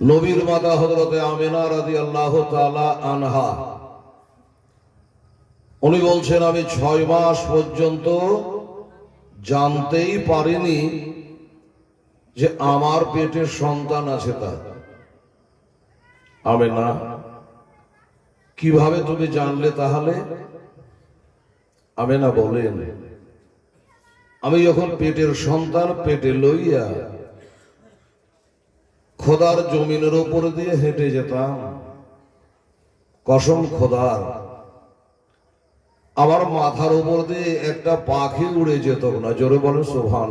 নবীর মাতা হজরতে আমিনা রাজি আল্লাহ আনহা। উনি বলছেন, আমি ছয় মাস পর্যন্ত জানতেই পারিনি যে আমার পেটে সন্তান আছে তা আমেনা, কীভাবে তুমি জানলে তাহলে? আমেনা বলেন, আমি যখন পেটের সন্তান পেটে লইয়া খোদার জমিনের উপর দিয়ে হেঁটে যেতাম। কসম খোদার আমার মাথার উপর দিয়ে একটা পাখি উড়ে যেত না। জোরে বলে সোভান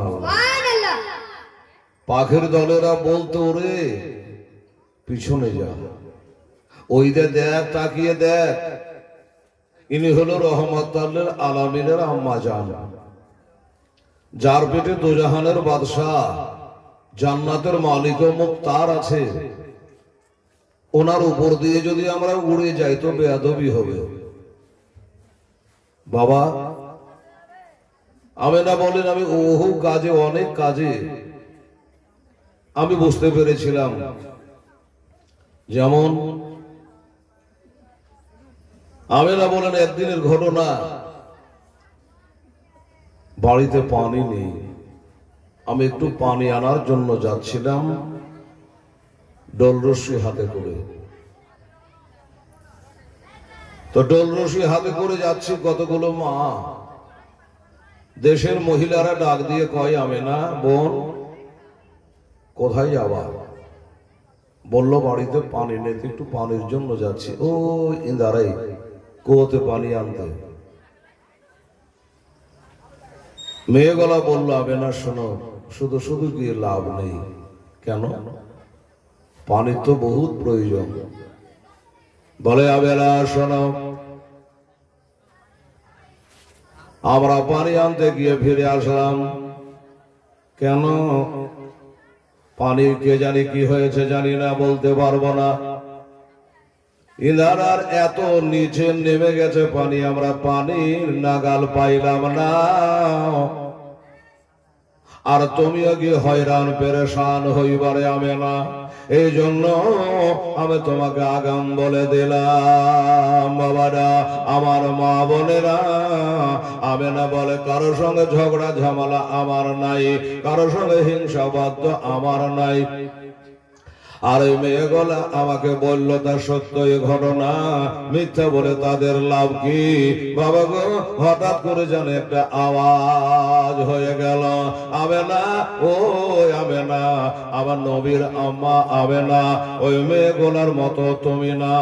পাখির দলেরা বলতো রে পিছনে যা। ওই দে দেখ তাকিয়ে দেখ। ইনি হলো রহমত আলামিনের আম্মা জান। যার পেটে দোজাহানের বাদশাহ। জান্নাতের মালিক ও মুক্তার আছে। ওনার উপর দিয়ে যদি আমরা উড়ে যাই তো বেয়াদবি হবে। বাবা আমি না বলেন, আমি বহু কাজে, অনেক কাজে। আমি বুঝতে পেরেছিলাম। যেমন আমি না বলেন, একদিনের ঘটনা, বাড়িতে পানি নেই। আমি একটু পানি আনার জন্য যাচ্ছিলাম ডলরসি হাতে করে। তো ডলরসি হাতে করে যাচ্ছি কতগুলো মা? দেশের মহিলারা ডাক দিয়ে কয়, আমি না, বোন, কোথায় যাবা? বলল, বাড়িতে পানি নেই একটু পানির জন্য যাচ্ছি। ও, ইন্দারাই, কুয়োতে পানি আনতে। মেয়ে গলা বলল, আবে না, শোনো শুধু শুধু গিয়ে লাভ নেই। কেন? পানির তো বহুত প্রয়োজন। বলে আবেলা, শোনো। আমরা পানি আনতে গিয়ে ফিরে আসলাম। কেন? পানির কে জানি কি হয়েছে জানি না, বলতে পারব না। ইনারার এত নিচে নেমে গেছে পানি, আমরা পানির নাগাল পাইলাম না। আর তুমিও কি হয়রান, পেরেশান হইবারে আমি না এই জন্য আমি তোমাকে আগাম বলে দিলাম, বাবারা, আমার মা বোনেরা। আমি না বলে, কারও সঙ্গে ঝগড়া, ঝামেলা আমার নাই, কারও সঙ্গে হিংসাবাদ আমার নাই। আর ওই মেয়েগুলা আমাকে বলল, তা সত্য এই ঘটনা? মিথ্যা বলে তাদের লাভ কি? বাবা গো, হঠাৎ করে যেন একটা আওয়াজ হয়ে গেল, আবে না ও আবে না, আমার নবীর আম্মা আবে না, ওই মেয়েগুলার মতো তুমি না,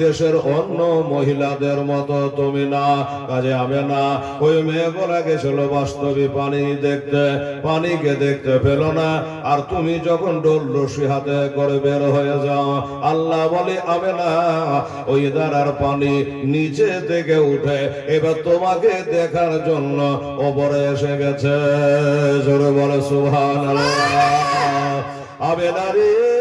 দেশের অন্য মহিলাদের মতো তুমি না, কাজে আবে না। ওই মেয়েগুলা গেছিল বাস্তবে পানি দেখতে, পানিকে দেখতে পেল না, আর তুমি যখন ডোল রশি হাতে করে বের হয়ে যাও। আল্লাহ বলে আবেলা ওই দাঁড়ার পানি নিচে থেকে উঠে, এবার তোমাকে দেখার জন্য ওপরে এসে গেছে। জোরে বলে সুহান আবেলা রে।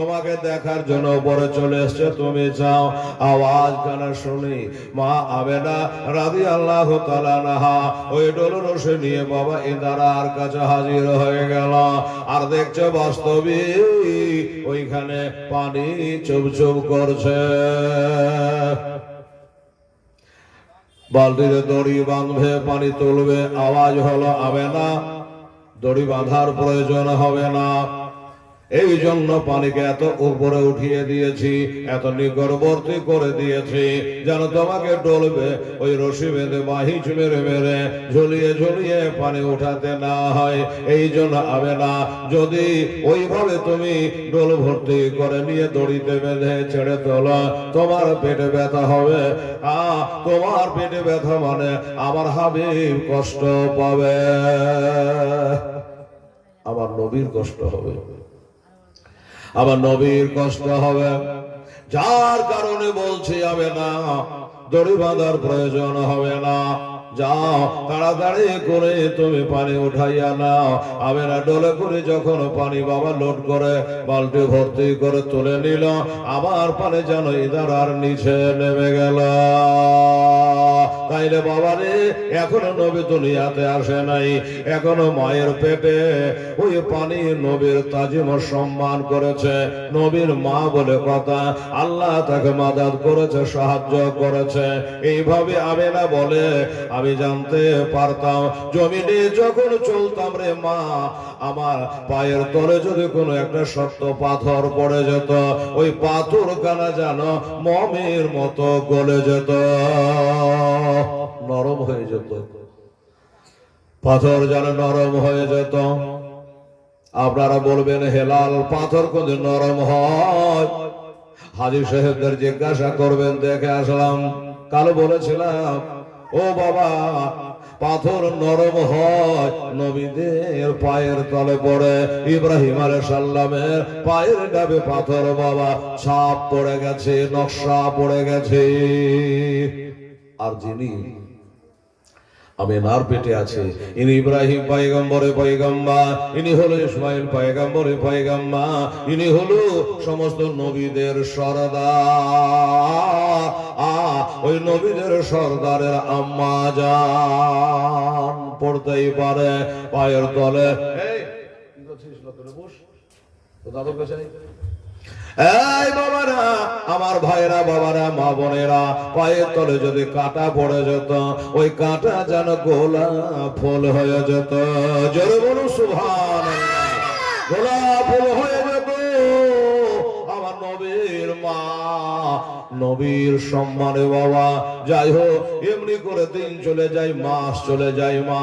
তোমাকে দেখার জন্য উপরে চলে এসছে, তুমি চাও আওয়াজ কানা শুনি। মা আবেনা রাধি আল্লাহ নাহা ওই ডোল রসে নিয়ে বাবা ইন্দারার কাছে হাজির হয়ে গেল। আর দেখছে বাস্তবে ওইখানে পানি চুপ চুপ করছে। বালতিতে দড়ি বাঁধবে, পানি তুলবে। আওয়াজ হলো আবে না দড়ি বাঁধার প্রয়োজন হবে না। এই জন্য পানিকে এত উপরে উঠিয়ে দিয়েছি, এত নিকটবর্তী করে দিয়েছি, যেন তোমাকে ডলবে, ওই রশি বেঁধে বাহিচ মেরে মেরে, ঝুলিয়ে ঝুলিয়ে পানি উঠাতে না হয়। এই জন্য হবে না, যদি ওইভাবে তুমি ডোল ভর্তি করে নিয়ে দড়িতে বেঁধে ছেড়ে তোলো, তোমার পেটে ব্যথা হবে। আ, তোমার পেটে ব্যথা মানে আমার হাবিব কষ্ট পাবে। আমার নবীর কষ্ট হবে। আমার নবীর কষ্ট হবে। যার কারণে বলছি হবে না দড়ি বাঁধার প্রয়োজন হবে না। যাও, তাড়াতাড়ি করে তুমি পানি উঠাইয়া নাও। আমেনা ডলে করে যখন পানি বাবা লোড করে বালতি ভর্তি করে তুলে নিল। আবার পানি যেন ইদার আর নিচে নেমে গেল। তাইলে বাবা রে, এখনও নবী দুনিয়াতে আসে নাই। এখনও মায়ের পেটে ওই পানি নবীর তাজিম সম্মান করেছে। নবীর মা বলে কথা, আল্লাহ তাকে মাদাত করেছে, সাহায্য করেছে। এইভাবে না বলে আমি জানতে পারতাম, জমিনে যখন চলতাম রে মা, আমার পায়ের তলে যদি কোনো একটা শক্ত পাথর পড়ে যেত, ওই পাথর কানা যেন মমের মতো গলে যেত। নরম হয়ে যেত। পাথর যেন নরম হয়ে যেত। আপনারা বলবেন হেলাল পাথর কোন নরম হয়? হাজির সাহেবদের জিজ্ঞাসা করবেন, দেখে আসলাম। কাল বলেছিলাম ও বাবা, পাথর নরম হয়, নবীদের পায়ের তলে পড়ে, ইব্রাহিম আলে সাল্লামের পায়ের ডাবে পাথর, বাবা, ছাপ পড়ে গেছে, নকশা পড়ে গেছে। আর যিনি আমি পেটে আছে। ইনি ইব্রাহিম পাইগম্বরে পাইগাম্বা ইনি হলো ইসমাইল পাইগাম্বরে পাইগাম্বা ইনি হলো সমস্ত নবীদের সরদার। আ, ওই নবীদের সরদারের আম্মা জান পড়তেই পারে পায়ের তলে। এই দাদুর কাছে। আমার ভাইরা বাবারা, মা বোনেরা, পায়ের তলে যদি কাটা পড়ে যেত, ওই কাটা যেন ফুল হয়ে যেত। জোরে সুভান ফুল হয়ে যেত। আমার নবীর মা, নবীর সম্মানে বাবা, যাই হোক, এমনি করে দিন চলে যায়, মাস চলে যায় মা।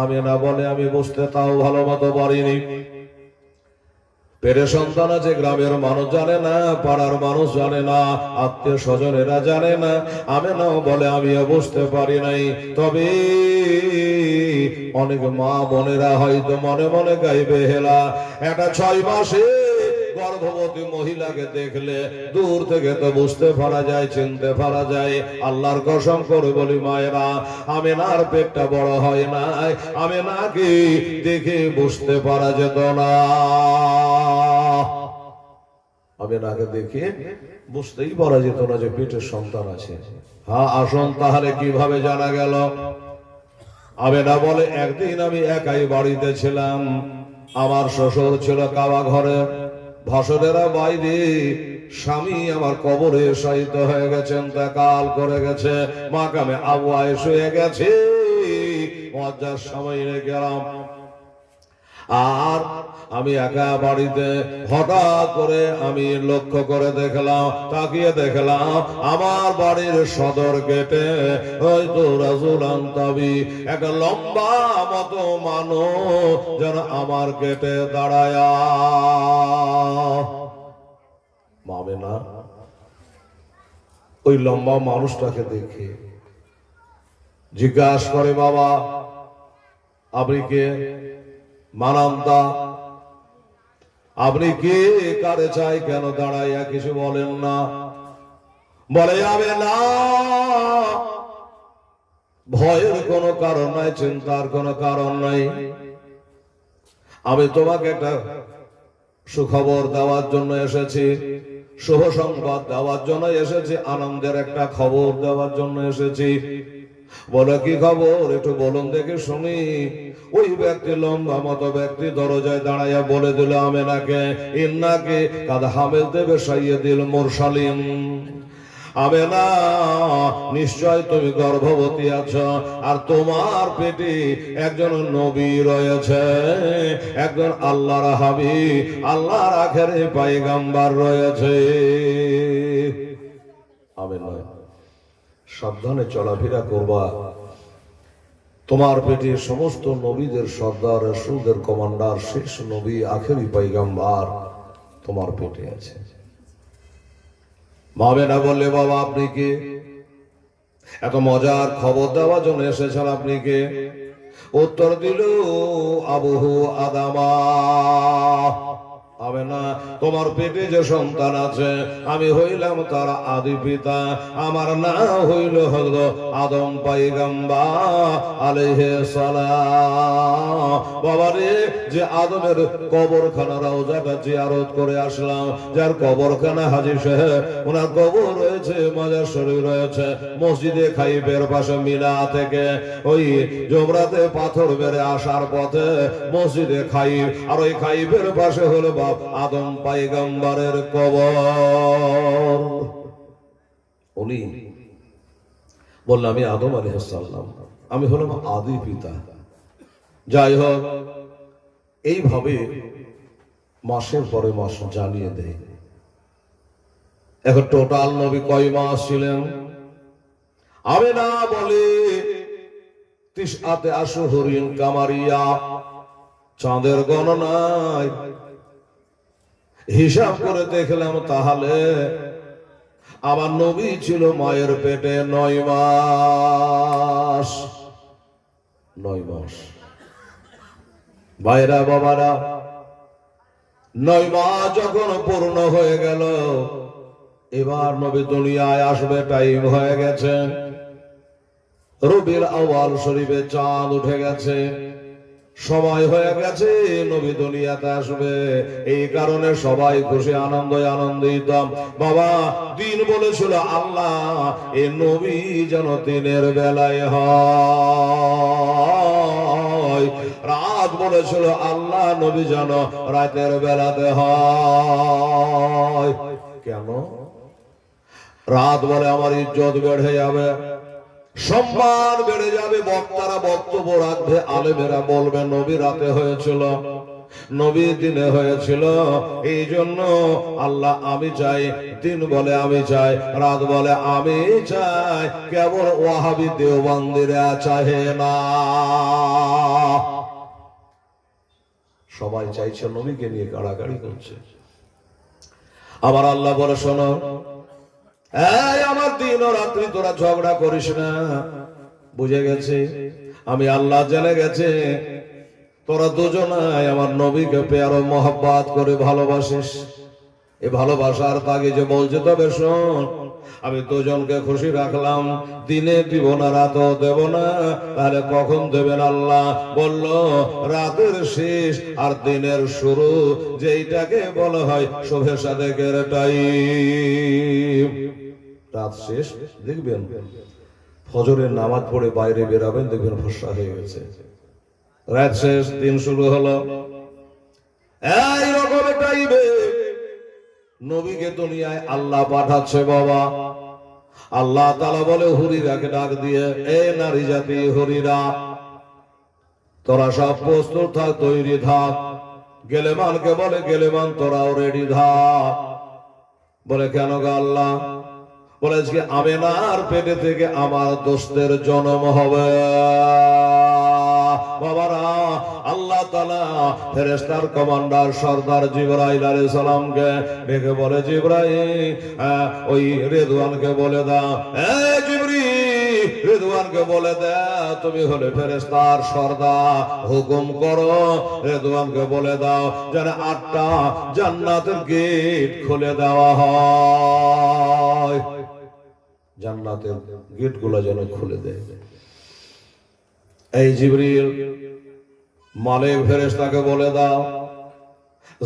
আমি না বলে, আমি বুঝতে তাও ভালো মতো পারিনি। পেটে সন্তান আছে, গ্রামের মানুষ জানে না, পাড়ার মানুষ জানে না, আত্মীয় স্বজনেরা জানে না। আমি নাও বলে আমি বুঝতে পারি নাই। তবে অনেক মা বোনেরা হয়তো মনে মনে গাইবে, হেলা, এটা ছয় মাসে গর্ভবতী মহিলাকে দেখলে দূর থেকে তো বুঝতে পারা যায়, চিনতে পারা যায়। আল্লাহর কসম করে বলি, মায়েরা আমি নার পেটটা বড় হয় নাই। আমি নাকি দেখে বুঝতে পারা যেত না। আমি নাকে দেখে বুঝতেই পারা যেত না যে পেটের সন্তান আছে। হ্যাঁ আসুন তাহলে কীভাবে জানা গেল? আমি না বলে, একদিন আমি একাই বাড়িতে ছিলাম। আমার শ্বশুর ছিল কাবা ঘরে। ভাসরেরা বাইরে, স্বামী আমার কবরে শায়িত হয়ে গেছেন তা কাল করে গেছে, মাকামে আবু আয়েস হয়ে গেছে। মজ্জার সময় গেলাম। আর আমি একা বাড়িতে হঠাৎ করে আমি লক্ষ্য করে দেখলাম, তাকিয়ে দেখলাম আমার বাড়ির সদর গেটে ওই তো রাজুল আন্তাবি, একটা লম্বা মতো মানুষ যেন আমার গেটে দাঁড়ায়। না, ওই লম্বা মানুষটাকে দেখে জিজ্ঞাসা করে, বাবা, আপনি কে? মানান্তা। আপনি কে? কারে চাই কেন দাঁড়াইয়া কিছু বলেন না? বলে যাবে না। ভয়ের কোনো কারণ নাই, চিন্তার কোনো কারণ নাই। আমি তোমাকে একটা সুখবর দেওয়ার জন্য এসেছি, শুভ সংবাদ দেওয়ার জন্য এসেছি, আনন্দের একটা খবর দেওয়ার জন্য এসেছি। বলো কি খবর? একটু বলুন দেখে শুনি। ওই ব্যক্তি লম্বা মতো ব্যক্তি দরজায় দাঁড়াইয়া বলে দিল, আমেনাকে, ইন্নাকে, কাদ হামেল দেবে সাইয়ে দিল মোরসালিম আমেনা, নিশ্চয় তুমি গর্ভবতী আছো, আর তোমার পেটে একজন নবী রয়েছে, একজন আল্লাহর হাবি আল্লাহর আখেরে পাইগাম্বার রয়েছে। আমেনা সাবধানে চলাফেরা করবা। তোমার পেটে সমস্ত নবীদের সর্দার, রসুলদের কমান্ডার, শেষ নবী, আখেরি পাইগাম্বার তোমার পেটে আছে। মাবে না বললে, বাবা, আপনি কে? এত মজার খবর দেওয়ার জন্য এসেছেন আপনি কে? উত্তর দিল আবহু আদামা। হবে না। তোমার পেটে যে সন্তান আছে, আমি হইলাম তার আদি পিতা। আমার না হইল হল আদম পাইগাম্বা আলাইহে সালাম। বাবারে, যে আদমের কবরখানা রওজাটা জিয়ারত করে আসলাম, যার কবরখানা হাজির সাহেব, ওনার কবর রয়েছে, মাজার শরীর রয়েছে, মসজিদে খাইবের পাশে মিনা থেকে। ওই জমরাতে পাথর বেড়ে আসার পথে মসজিদে খাইব আর ওই খাইবের পাশে হলো বাপ আদম পাইগাম্বারের কবর। উনি বললাম আমি আদম আলী সাল্লাম আমি হলাম আদি পিতা। যাই হোক, এইভাবে মাসের পরে মাস জানিয়ে দেয়। এখন টোটাল নবী কয় মাস ছিলেন? আমি না বলে তিসাতে আসু হরিণ কামারিয়া চাঁদের গণনায় হিসাব করে দেখলাম তাহলে আমার নবী ছিল মায়ের পেটে নয় মাস। নয় মাস। ভাইরা, বাবারা, নয় মাস যখন পূর্ণ হয়ে গেল, এবার নবী দুনিয়ায় আসবে টাইম হয়ে গেছে। রবির আওয়াল শরীফে চাঁদ উঠে গেছে। সময় হয়ে গেছে, নবী দুনিয়াতে আসবে। এই কারণে সবাই খুশি আনন্দ আনন্দিত। বাবা, দিন বলেছিল, আল্লাহ, এ নবী যেন দিনের বেলায় হয়। রাত বলেছিল, আল্লাহ, নবী যেন রাতের বেলাতে হয়। কেন? রাত বলে আমার ইজ্জত বেড়ে যাবে। সম্মান বেড়ে যাবে, বক্তারা বক্তব্য রাখবে, আলেমেরা বলবে, নবী রাতে হয়েছিল, নবী দিনে হয়েছিল। এই জন্য আল্লাহ আমি চাই, দিন বলে আমি চাই, রাত বলে আমি চাই, কেবল ওয়াহাবি দেওবন্দিরা চাহে না। সবাই চাইছে নবীকে নিয়ে কাড়াকাড়ি করছে। আবার আল্লাহ বলে, শোনো আমার দিন, ও রাত্রি তোরা ঝগড়া করিস না। বুঝে গেছে? আমি আল্লাহ জেনে গেছে। তোরা দুজনাই আমার নবীকে পেয়ারো মহব্বত করে ভালোবাসিস। এ ভালোবাসার তাকে যে বলছে, তবে শোন, আমি দুজনকে খুশি রাখলাম। দিনে দিব না, রাতও দেব না। তাহলে কখন দেবেন আল্লাহ? বলল, রাতের শেষ আর দিনের শুরু, যেইটাকে বলা হয় শোভে সাদেকের টাইম। রাত শেষ, দেখবেন ফজরের নামাজ পড়ে বাইরে বেরাবেন, দেখবেন ফসা হয়ে গেছে। রাত শেষ, দিন শুরু হলো। এই রকম টাইমে নবীকে দুনিয়ায় আল্লাহ পাঠাচ্ছে বাবা। আল্লাহ তালা বলে, হরিরাকে ডাক দিয়ে, এ নারী জাতি, হরিরা, তোরা সব প্রস্তুত থাক, তৈরি থাক। গেলেমানকে বলে গেলেমান তোরাও রেডি থাক। বলে, কেন গো আল্লাহ? বলে আজকে পেটে থেকে আমার দোস্তের জন্ম হবে। বাবারা, আল্লাহ কমান্ডার সর্দার জিব্রাইল আলাইহিস সালামকে ডেকে বলে ওই বলে দাও বলে দে, তুমি হলে ফেরেস্তার সর্দার। হুকুম করো, রেদওয়ানকে বলে দাও, যেন আটটা জান্নাতের গেট খুলে দেওয়া হয়। জান্নাতের গেটগুলো যেন খুলে দেয়। এই জিবরিল, মালিক ফেরেশতাকে বলে দাও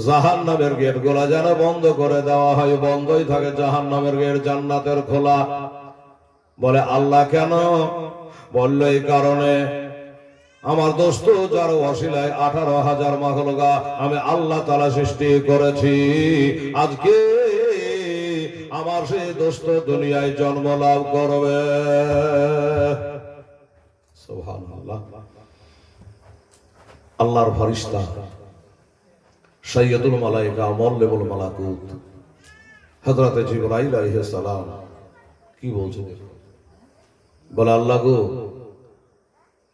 জাহান নামের গেটগুলা যেন বন্ধ করে দেওয়া হয়, বন্ধই থাকে জাহান নামের গেট, জান্নাতের খোলা। বলে, আল্লাহ কেন? বলল, এই কারণে আমার দোস্ত যার অশিলায় আঠারো হাজার মাখলগা আমি আল্লাহ তালা সৃষ্টি করেছি। আজকে আমার সেই দোস্ত দুনিয়ায় জন্ম লাভ করবে। আল্লাহর ফারিস্তা সৈয়দুল মালাইকা মল্লেবুল মালাকুত। হযরতে জিবরাইল আলাইহিস সালাম কি বলছেন বলে, আল্লাহ গো,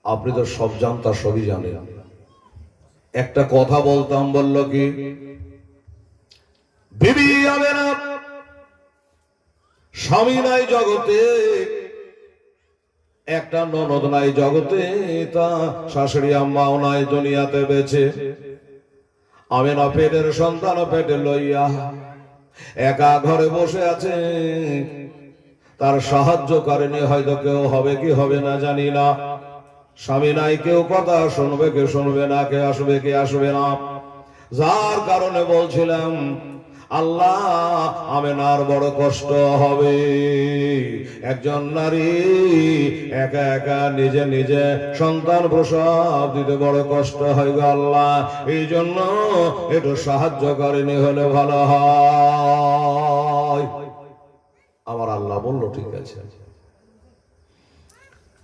আপনি তো সব জানতা সবই জানেন। একটা কথা বলতাম বলল কি? বিবি না স্বামী নাই জগতে, একটা ননদ নাই জগতে, তা শাশুড়ি আম্মাও নাই দুনিয়াতে বেছে আমি না পেটের সন্তান পেটে লইয়া একা ঘরে বসে আছে। তার সাহায্য করেনি, হয়তো কেউ হবে কি হবে না জানি না। স্বামী নাই, কেউ কথা শুনবে, কে শুনবে না, কে আসবে কে আসবে না। যার কারণে বলছিলাম আল্লাহ, আমেনার বড় কষ্ট হবে। একজন নারী একা একা নিজে নিজে সন্তান প্রসব দিতে বড় কষ্ট হয় গো আল্লাহ। এই জন্য একটু সাহায্য করেনি হলে ভালো হয়। আমার আল্লাহ বলল, ঠিক আছে।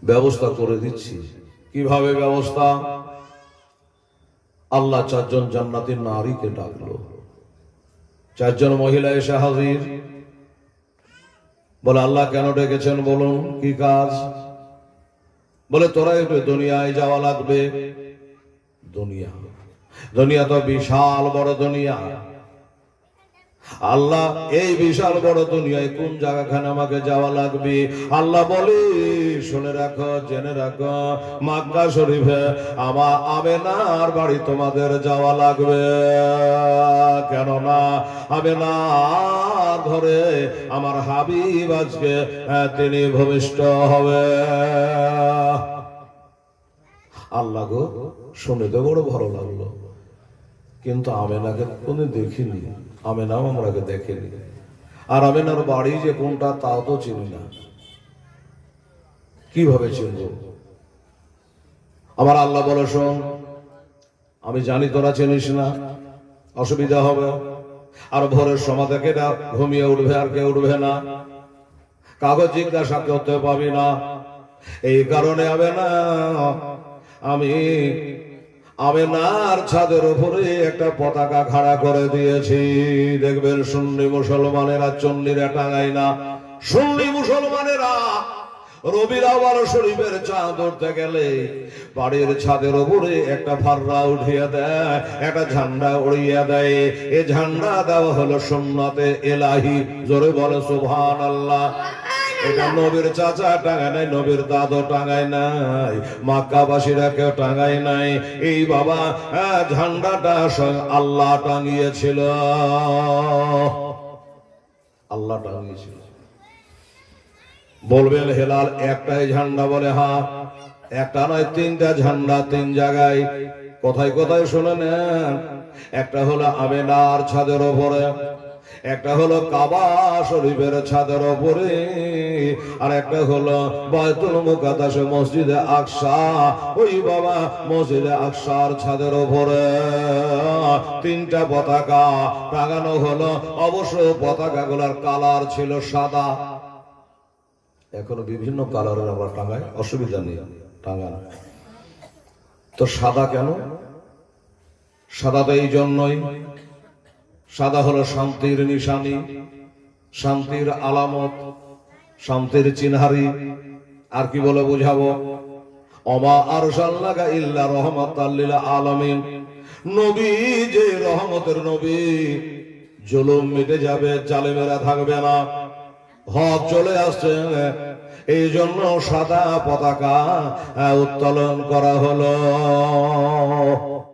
ব্যবস্থা করে দিচ্ছি। কীভাবে ব্যবস্থা? আল্লাহ চারজন জান্নাতি নারীকে ডাকলো। চারজন মহিলা এসে হাজির। বলে, আল্লাহ কেন ডেকেছেন বলুন, কি কাজ? বলে, তোরা একটু দুনিয়ায় যাওয়া লাগবে। দুনিয়া দুনিয়া তো বিশাল বড় দুনিয়া। আল্লাহ, এই বিশাল বড় দুনিয়ায় কোন জায়গাখানে আমাকে যাওয়া লাগবে? আল্লাহ বলি, শুনে রাখো, জেনে রাখো, মাক্কা শরীফে আমার আমেনার বাড়ি তোমাদের যাওয়া লাগবে। কেননা আমেনার ঘরে আমার হাবিব আজকে তিনি ভূমিষ্ঠ হবে। আল্লাহ গো, শুনে তো বড় ভালো লাগল। কিন্তু আমেনাকে কোনো দেখিনি। আমেনাও আমরাকে দেখেনি। আর আমেনার বাড়ি যে কোনটা, তাও তো চিনি না। কীভাবে চিনব? আমার আল্লাহ বলে, শোন, আমি জানি তোরা চিনিস না, অসুবিধা হবে। আর ভোরের সময় থেকে না, ঘুমিয়ে উঠবে আর কেউ উঠবে না। কাগজ জিজ্ঞাসা করতে পাবি না। এই কারণে হবে না, আমি আমেনার ছাদের উপরে একটা পতাকা খাড়া করে দিয়েছি। দেখবেন সুন্নি মুসলমানেরা চন্ডিরা টাঙায় না সুন্নি মুসলমানেরা রবির শরীফের চাঁদ গেলে বাড়ির ছাদের উপরে একটা দেয়, একটা ঝান্ডা দেয়। এ ঝান্ডা দেওয়া হলো সুন্নতে এলাহি। জোরে বলে সুবহান আল্লাহ এটা নবীর চাচা টাঙায় নাই, নবীর দাদু টাঙায় নাই, মাক্কাবাসীরা কেউ টাঙায় নাই। এই বাবা ঝান্ডাটা আল্লাহ টাঙিয়েছিল। আল্লাহ টাঙিয়েছিল। বলবেন, হেলাল, একটাই ঝান্ডা বলে, হা, একটা নয়, তিনটা ঝান্ডা, তিন জায়গায়। কোথায় কোথায় শুনে নেন, একটা হলো আমেনার ছাদের ওপরে একটা হলো কাবা শরীফের ছাদের ওপরে আর একটা হলো বয়তুল মুকাদ্দাস মসজিদে আকসা। ওই বাবা মসজিদে আকসার ছাদের ওপরে তিনটা পতাকা টাঙানো হলো। অবশ্য পতাকাগুলোর কালার ছিল সাদা। এখনও বিভিন্ন কালারের আমরা টাঙাই, অসুবিধা নেই, টাঙান। তো সাদা কেন? সাদা তো এই জন্যই সাদা হলো শান্তির নিশানি, শান্তির আলামত, শান্তির চিনহারি। আর কি বলে বুঝাবো? অমা আর সাল্লাগা ইল্লা রহমত আলমিন। নবী যে রহমতের নবী, জুলুম মিটে যাবে, জালেমেরা থাকবে না। হক চলে আসছে। এই জন্য সাদা পতাকা উত্তোলন করা হলো।